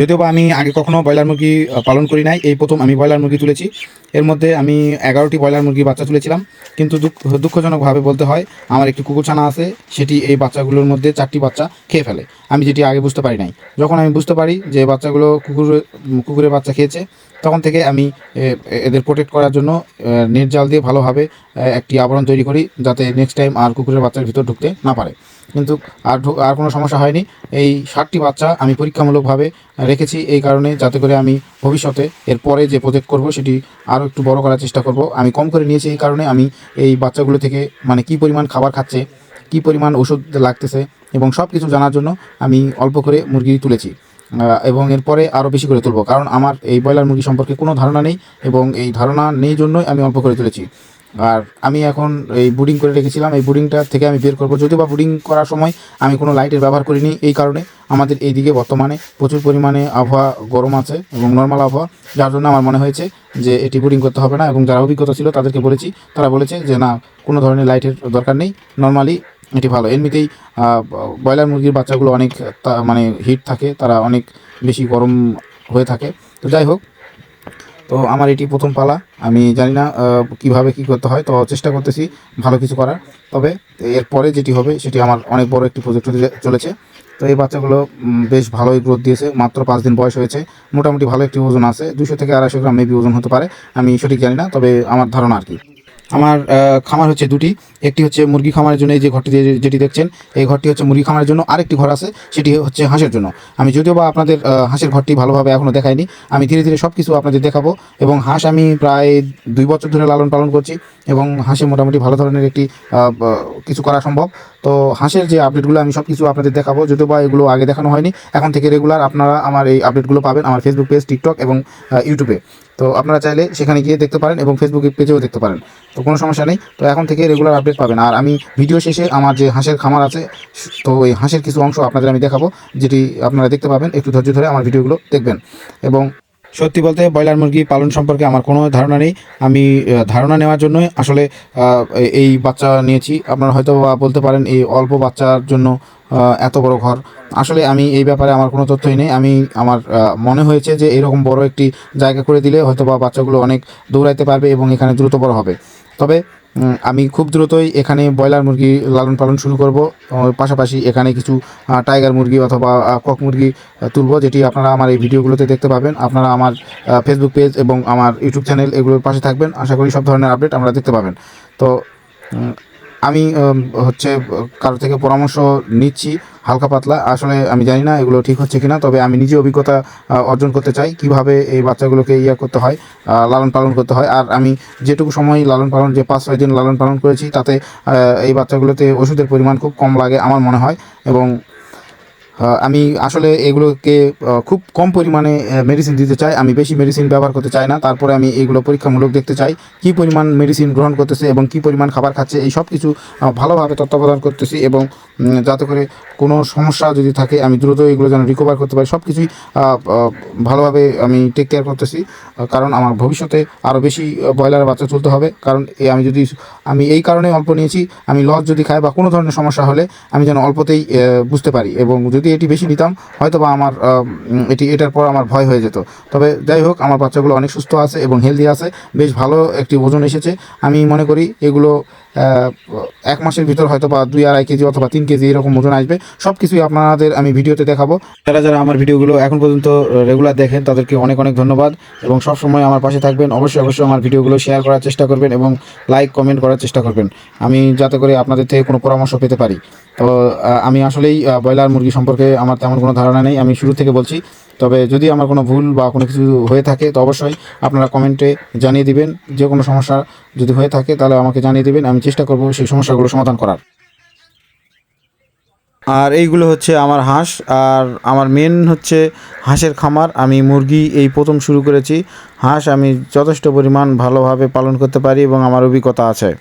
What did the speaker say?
যদিও বা আমি আগে কখনো ব্রয়লার মুরগি পালন করি নাই, এই প্রথম আমি ব্রয়লার মুরগি তুলেছি। এর মধ্যে আমি এগারোটি ব্রয়লার মুরগি বাচ্চা তুলেছিলাম। কিন্তু দুঃখ, দুঃখজনকভাবে বলতে হয়, আমার একটি কুকুর ছানা আছে, সেটি এই বাচ্চাগুলোর মধ্যে চারটি বাচ্চা খেয়ে ফেলে। আমি যেটি আগে বুঝতে পারি নাই। যখন আমি বুঝতে পারি যে বাচ্চাগুলো কুকুর, কুকুরের বাচ্চা খেয়েছে, তখন থেকে আমি এদের প্রোটেক্ট করার জন্য নেট জাল দিয়ে ভালোভাবে একটি আবরণ তৈরি করি, যাতে নেক্সট টাইম আর কুকুরের বাচ্চার ভিতর ঢুকতে না পারে। কিন্তু আর আর কোনো সমস্যা হয়নি। এই ষাটটি বাচ্চা আমি পরীক্ষামূলকভাবে রেখেছি এই কারণে যাতে করে আমি ভবিষ্যতে এর পরে যে প্রজেক্ট করব সেটি আরও একটু বড় করার চেষ্টা করব। আমি কম করে নিয়েছি এই কারণে আমি এই বাচ্চাগুলো থেকে মানে কি পরিমাণ খাবার খাচ্ছে, কি পরিমাণ ওষুধ লাগতেছে এবং সব কিছু জানার জন্য আমি অল্প করে মুরগি তুলেছি। এবং এরপরে আরও বেশি করে তুলব। কারণ আমার এই ব্রয়লার মুরগি সম্পর্কে কোনো ধারণা নেই এবং এই ধারণা নেই জন্যই আমি অল্প করে তুলেছি। আর আমি এখন এই বুডিং করে রেখেছিলাম। এই বুডিংটা থেকে আমি বের করব। যদিও বা বুডিং করার সময় আমি কোনো লাইটের ব্যবহার করিনি, এই কারণে আমাদের এইদিকে বর্তমানে প্রচুর পরিমাণে আবহাওয়া গরম আছে এবং নর্মাল আবহাওয়া, যার জন্য আমার মনে হয়েছে যে এটি বুডিং করতে হবে না এবং যারা অভিজ্ঞতা ছিল তাদেরকে বলেছি, তারা বলেছে যে না, কোনো ধরনের লাইটের দরকার নেই। নর্মালি এটি ভালো। এমনিতেই ব্রয়লার মুরগির বাচ্চাগুলো অনেক মানে হিট থাকে, তারা অনেক বেশি গরম হয়ে থাকে। তো যাই হোক তো আমার এটি প্রথম পালা। আমি জানি না কীভাবে কি করতে হয়, তো চেষ্টা করতেছি ভালো কিছু করার। তবে এরপরে যেটি হবে, সেটি আমার অনেক বড় একটি প্রজেক্ট হতে চলেছে। তো এই বাচ্চাগুলো বেশ ভালোই গ্রোথ দিয়েছে। মাত্র পাঁচ দিন বয়স হয়েছে। মোটামুটি ভালো একটি ওজন আছে। দুশো থেকে আড়াইশো গ্রাম মেবি ওজন হতে পারে। আমি সঠিক জানি না, তবে আমার ধারণা আর কি। আমার খামার হচ্ছে দুটি। একটি হচ্ছে মুরগি খামারের জন্য এই যে ঘরটি যেটি দেখছেন, এই ঘরটি হচ্ছে মুরগি খামারের জন্য। আরেকটি ঘর আছে, সেটি হচ্ছে হাঁসের জন্য। আমি যদিও বা আপনাদের হাঁসের ঘরটি ভালোভাবে এখনও দেখাইনি, আমি ধীরে ধীরে সব কিছু আপনাদের দেখাবো। এবং হাঁস আমি প্রায় দুই বছর ধরে লালন পালন করছি এবং হাঁসে মোটামুটি ভালো ধরনের একটি কিছু করা সম্ভব। তো হাঁসের যে আপডেটগুলো আমি সব কিছু আপনাদের দেখাবো, যদিও বা এগুলো আগে দেখানো হয়নি, এখন থেকে রেগুলার আপনারা আমার এই আপডেটগুলো পাবেন আমার ফেসবুক পেজ টিকটক এবং ইউটিউবে তো আপনারা চাইলে সেখানে গিয়ে দেখতে পারেন এবং ফেসবুক পেজেও দেখতে পারেন। তো কোনো সমস্যা নেই। তো এখন থেকে রেগুলার আপডেট পাবেন। আর আমি ভিডিও শেষে আমার যে হাঁসের খামার আছে, তো ওই হাঁসের কিছু অংশ আপনাদের আমি দেখাবো, যেটি আপনারা দেখতে পাবেন। একটু ধৈর্য ধরে আমার ভিডিওগুলো দেখবেন। এবং সত্যি বলতে ব্রয়লার মুরগি পালন সম্পর্কে আমার কোনো ধারণা নেই। আমি ধারণা নেওয়ার জন্যই আসলে এই বাচ্চা নিয়েছি। আপনারা হয়তো বলতে পারেন এই অল্প বাচ্চার জন্য এত বড় ঘর। আসলে আমি এই ব্যাপারে আমার কোনো তথ্যই নেই। আমি, আমার মনে হয়েছে যে এরকম বড় একটি জায়গা করে দিলে হয়তো বা বাচ্চাগুলো অনেক দৌড়াইতে পারবে এবং এখানে দ্রুত বড় হবে। তবে আমি খুব দ্রুতই এখানে ব্রয়লার মুরগি লালন পালন শুরু করব। পাশাপাশি এখানে কিছু টাইগার মুরগি অথবা কক মুরগি তুলব, যেটি আপনারা আমার এই ভিডিওগুলোতে দেখতে পাবেন। আপনারা আমার ফেসবুক পেজ এবং আমার ইউটিউব চ্যানেল এগুলোর পাশে থাকবেন। আশা করি সব ধরনের আপডেট আমরা দেখতে পাবেন। তো আমি হচ্ছে কারও থেকে পরামর্শ নিচ্ছি, হালকা পাতলা। আসলে আমি জানি না এগুলো ঠিক হচ্ছে কিনা, তবে আমি নিজে অভিজ্ঞতা অর্জন করতে চাই কীভাবে এই বাচ্চাগুলোকে ইয়া করতে হয় লালন পালন করতে হয়। আর আমি যেটুকু সময় লালন পালন, যে পাঁচ, ছয় দিন লালন পালন করেছি, তাতে এই বাচ্চাগুলোতে ওষুধের পরিমাণ খুব কম লাগে আমার মনে হয়। এবং আমি আসলে এগুলোকে খুব কম পরিমাণে মেডিসিন দিতে চাই। আমি বেশি মেডিসিন ব্যবহার করতে চাই না। তারপরে আমি এগুলো পরীক্ষামূলক দেখতে চাই। কী পরিমাণ মেডিসিন গ্রহণ করতেছে এবং কী পরিমাণ খাবার খাচ্ছে, এই সব কিছু ভালোভাবে তত্ত্বাবধান করতেছি এবং যাতে করে কোনো সমস্যা যদি থাকে, আমি দ্রুত এগুলো যেন রিকভার করতে পারি। সব কিছুই ভালোভাবে আমি টেক কেয়ার করতেছি। কারণ আমার ভবিষ্যতে আরও বেশি ব্রয়লার বাচ্চা তুলতে হবে। কারণ আমি যদি, আমি এই কারণে অল্প নিয়েছি, আমি লস যদি খাই বা কোনো ধরনের সমস্যা হলে, আমি যেন অল্পতেই বুঝতে পারি এবং যদি এটি বেশি নিতাম হয়তো বা আমার এটি, এটার পর আমার ভয় হয়ে যেত। তবে যাই হোক, আমার বাচ্চাগুলো অনেক সুস্থ আছে এবং হেলদি আছে। বেশ ভালো একটি ওজন এসেছে। আমি মনে করি এগুলো এক মাসের ভিতর হয়তো বা দুই আড়াই কেজি অথবা তিন কেজি এরকম ওজন আসবে। সব কিছুই আপনাদের আমি ভিডিওতে দেখাবো। যারা যারা আমার ভিডিওগুলো এখন পর্যন্ত রেগুলার দেখেন, তাদেরকে অনেক অনেক ধন্যবাদ। এবং সব সময় আমার পাশে থাকবেন। অবশ্যই অবশ্যই আমার ভিডিওগুলো শেয়ার করার চেষ্টা করবেন এবং লাইক কমেন্ট করার চেষ্টা করবেন। আমি যাতে করে আপনাদের থেকে কোনো পরামর্শ পেতে পারি। তো আমি আসলেই ব্রয়লার মুরগি সম্পর্কে আমার তেমন কোনো ধারণা নেই। আমি শুরু থেকে বলছি তবে যদি আমার কোনো ভুল বা কোনো কিছু হয়ে থাকে, তো অবশ্যই আপনারা কমেন্টে জানিয়ে দিবেন। যে কোনো সমস্যা যদি হয়ে থাকে, তাহলে আমাকে জানিয়ে দিবেন। আমি চেষ্টা করব সেই সমস্যাগুলো সমাধান করার। আর এইগুলো হচ্ছে আমার হাঁস। আর আমার মেন হচ্ছে হাঁসের খামার। আমি মুরগি এই প্রথম শুরু করেছি। হাঁস আমি যথেষ্ট পরিমাণ ভালোভাবে পালন করতে পারি এবং আমার অভিজ্ঞতা আছে।